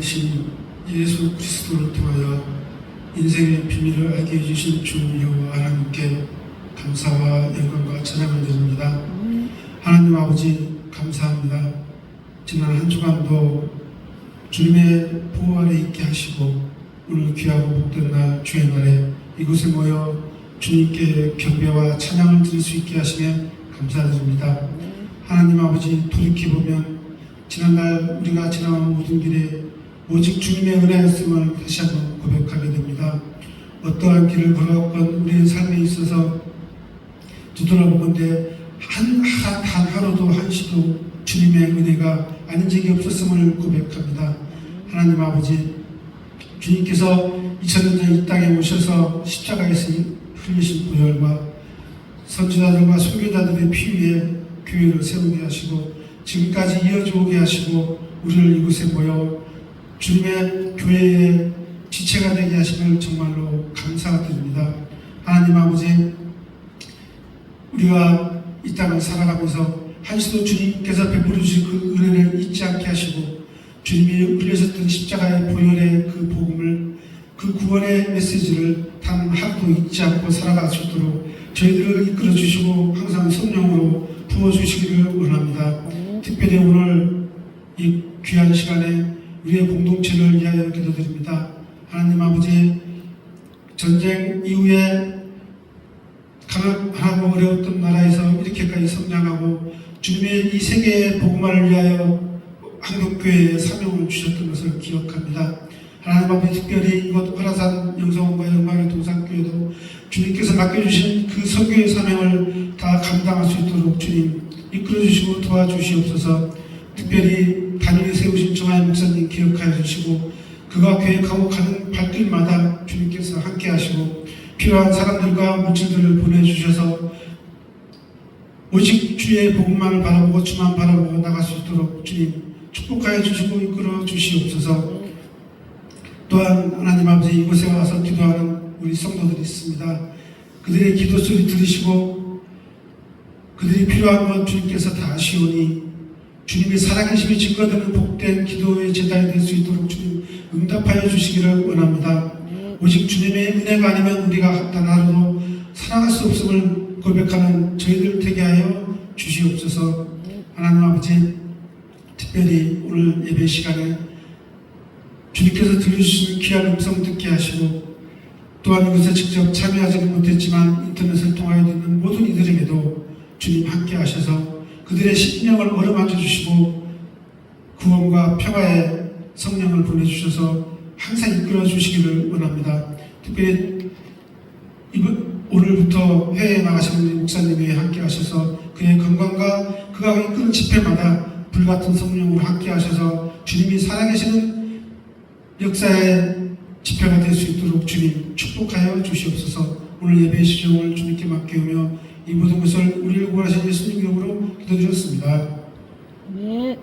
되신 예수 그리스도를 통하여 인생의 비밀을 알게 해주신 주 여호와 하나님께 감사와 영광과 찬양을 드립니다. 하나님 아버지 감사합니다. 지난 한 주간도 주님의 보호 아래 있게 하시고 오늘 귀하고 복된 날 주의 날에 이곳에 모여 주님께 경배와 찬양을 드릴 수 있게 하시며 감사드립니다. 하나님 아버지 돌이켜보면 지난날 우리가 지나온 모든 길에 오직 주님의 은혜였음을 다시 한번 고백하게 됩니다. 어떠한 길을 걸어왔건 우리의 삶에 있어서 뒤돌아보건대 한, 한, 단 하루도 한시도 주님의 은혜가 아닌 적이 없었음을 고백합니다. 하나님 아버지 주님께서 2000년 전 이 땅에 오셔서 십자가에서 흘리신 보혈과 선지자들과 선교자들의 피 위에 교회를 세우게 하시고 지금까지 이어져 오게 하시고 우리를 이곳에 모여 주님의 교회의 지체가 되게 하심을 정말로 감사드립니다. 하나님 아버지 우리가 이 땅을 살아가면서 한시도 주님께서 베풀어 주신 그 은혜를 잊지 않게 하시고 주님이 흘려졌던 십자가의 보혈의 그 복음을 그 구원의 메시지를 단 하루도 잊지 않고 살아갈 수 있도록 저희들을 이끌어 주시고 항상 성령으로 부어 주시기를 원합니다. 특별히 오늘 이 귀한 시간에 우리의 공동체를 위하여 기도드립니다. 하나님 아버지 전쟁 이후에 가난하고 어려웠던 나라에서 이렇게까지 성장하고 주님의 이 세계의 복음화를 위하여 한국교회에 사명을 주셨던 것을 기억합니다. 하나님 아버지 특별히 이곳 화라산 영성원과 영광의 동산교회도 주님께서 맡겨주신 그 선교의 사명을 다 감당할 수 있도록 주님 이끌어 주시고 도와주시옵소서 특별히 단위에 세우신 정하의 목사님 기억하여 주시고 그가 계획하고 가는 발길마다 주님께서 함께 하시고 필요한 사람들과 물질들을 보내주셔서 오직 주의 복음만을 바라보고 주만 바라보고 나갈 수 있도록 주님 축복하여 주시고 이끌어 주시옵소서 또한 하나님 아버지 이곳에 와서 기도하는 우리 성도들이 있습니다. 그들의 기도 소리 들으시고 그들이 필요한 건 주님께서 다 아시오니 주님의 살아계심이 증거되는 복된 기도의 제단이 될 수 있도록 주님 응답하여 주시기를 원합니다. 오직 주님의 은혜가 아니면 우리가 단 하루도 살아갈 수 없음을 고백하는 저희들 되게 하여 주시옵소서 하나님 아버지 특별히 오늘 예배 시간에 주님께서 들려주신 귀한 음성 듣게 하시고 또한 이것에 직접 참여하지는 못했지만 인터넷을 통하여 듣는 모든 이들에게도 주님 함께 하셔서 그들의 심령을 어루만져 주시고 구원과 평화의 성령을 보내주셔서 항상 이끌어 주시기를 원합니다. 특별히 이번 오늘부터 해외에 나가시는 목사님이 함께 하셔서 그의 건강과 그가 이끄는 집회마다 불같은 성령으로 함께 하셔서 주님이 살아계시는 역사의 집회가 될 수 있도록 주님 축복하여 주시옵소서 오늘 예배 시종을 주님께 맡기오며 이 모든 것을 우리를 구하신 예수님 이름으로 기도해 주셨습니다. 네.